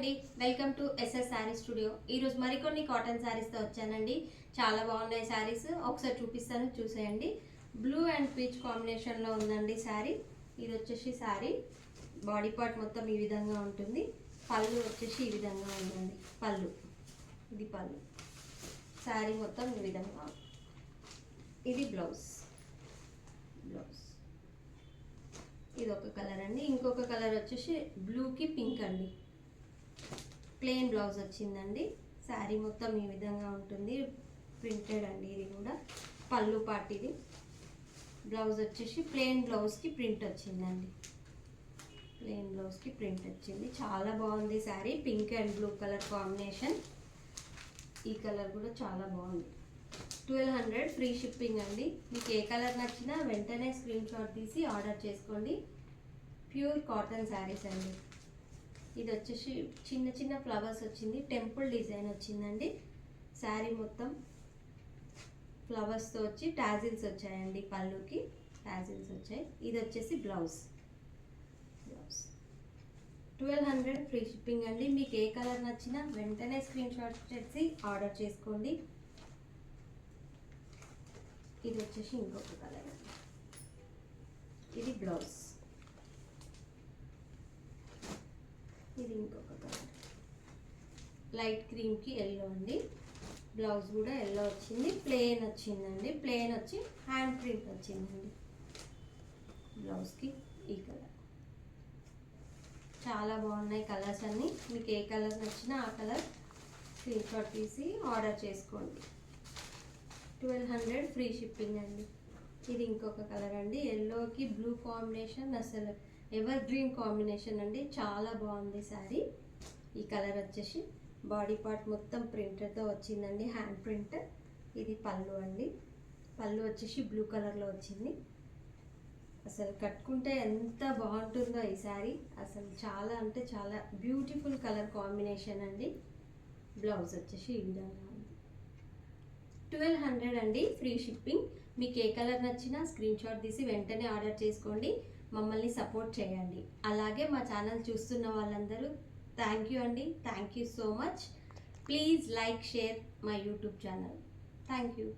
అండి. Welcome to SS saree studio ఈరోజు మరికొన్ని కాటన్ శారీస్తో వచ్చానండి. చాలా బాగున్నాయి శారీస్ ఒకసారి చూపిస్తాను చూసేయండి. బ్లూ అండ్ పీచ్ కాంబినేషన్లో ఉందండి శారీ ఇది వచ్చేసి శారీ బాడీ పార్ట్ మొత్తం ఈ విధంగా ఉంటుంది. పళ్ళు వచ్చేసి ఈ విధంగా ఉందండి. పళ్ళు. ఇది పళ్ళు. శారీ మొత్తం ఈ విధంగా. ఇది బ్లౌజ్ బ్లౌజ్ ఇది ఒక కలర్ అండి. ఇంకొక కలర్ వచ్చేసి బ్లూకి పింక్ అండి. ప్లెయిన్ బ్లౌజ్ వచ్చిందండి. శారీ మొత్తం ఈ విధంగా ఉంటుంది. ప్రింటెడ్ అండి ఇది కూడా. పళ్ళు పార్ట్ ఇది. బ్లౌజ్ వచ్చేసి ప్లెయిన్ బ్లౌజ్కి ప్రింట్ వచ్చిందండి. ప్లెయిన్ బ్లౌజ్కి ప్రింట్ వచ్చింది. చాలా బాగుంది saree. Pink and blue colour combination. ఈ కలర్ కూడా చాలా బాగుంది. ట్వెల్వ్ హండ్రెడ్ ఫ్రీ షిప్పింగ్ అండి. మీకు ఏ కలర్ నచ్చినా వెంటనే స్క్రీన్ షాట్ తీసి ఆర్డర్ చేసుకోండి. ప్యూర్ కాటన్ శారీస్ అండి. ఇది వచ్చేసి చిన్న చిన్న ఫ్లవర్స్ వచ్చింది. టెంపుల్ డిజైన్ వచ్చిందండి. శారీ మొత్తం ఫ్లవర్స్తో వచ్చి టాజిల్స్ వచ్చాయండి పళ్ళుకి. టాజిల్స్ వచ్చాయి. ఇది వచ్చేసి blouse. Blouse. Twelve hundred free shipping అండి. మీకు ఏ కలర్ నచ్చినా వెంటనే స్క్రీన్ షాట్ చేసి ఆర్డర్ చేసుకోండి. ఇది వచ్చేసి ఇంకొక కలర్ అండి. ఇది బ్లౌజ్. ఇది ఇంకొక కలర్. లైట్ క్రీమ్కి ఎల్లో అండి. బ్లౌజ్ కూడా ఎల్లో వచ్చింది. ప్లెయిన్ వచ్చిందండి. ప్లెయిన్ వచ్చి హ్యాండ్ ప్రింట్ వచ్చిందండి. బ్లౌజ్కి ఈ కలర్. చాలా బాగున్నాయి కలర్స్ అన్నీ. మీకు ఏ కలర్ నచ్చినా ఆ కలర్ స్క్రీన్ షాట్ తీసి ఆర్డర్ చేసుకోండి. ట్వెల్వ్ హండ్రెడ్ ఫ్రీ షిప్పింగ్ అండి. ఇది ఇంకొక కలర్ అండి. ఎల్లోకి బ్లూ కాంబినేషన్ అసలు ఎవర్ గ్రీన్ కాంబినేషన్ అండి. చాలా బాగుంది శారీ. ఈ కలర్ వచ్చేసి బాడీ పార్ట్ మొత్తం ప్రింటర్తో వచ్చిందండి. హ్యాండ్ ప్రింట్ ఇది పళ్ళు అండి. పళ్ళు వచ్చేసి బ్లూ కలర్లో వచ్చింది. అసలు కట్టుకుంటే ఎంత బాగుంటుందో ఈ శారీ. అసలు చాలా అంటే చాలా బ్యూటిఫుల్ కలర్ కాంబినేషన్ అండి. బ్లౌజ్ వచ్చేసి ఈ విధంగా ఉంది. ట్వెల్వ్ హండ్రెడ్ అండి. ఫ్రీ షిప్పింగ్ మీకు ఏ కలర్ నచ్చినా స్క్రీన్ షాట్ తీసి వెంటనే ఆర్డర్ చేసుకోండి. మమ్మల్ని సపోర్ట్ చేయండి. అలాగే మా ఛానల్ చూస్తున్న వాళ్ళందరూ థ్యాంక్ యూ అండి. Thank you so much please like share my YouTube channel thank you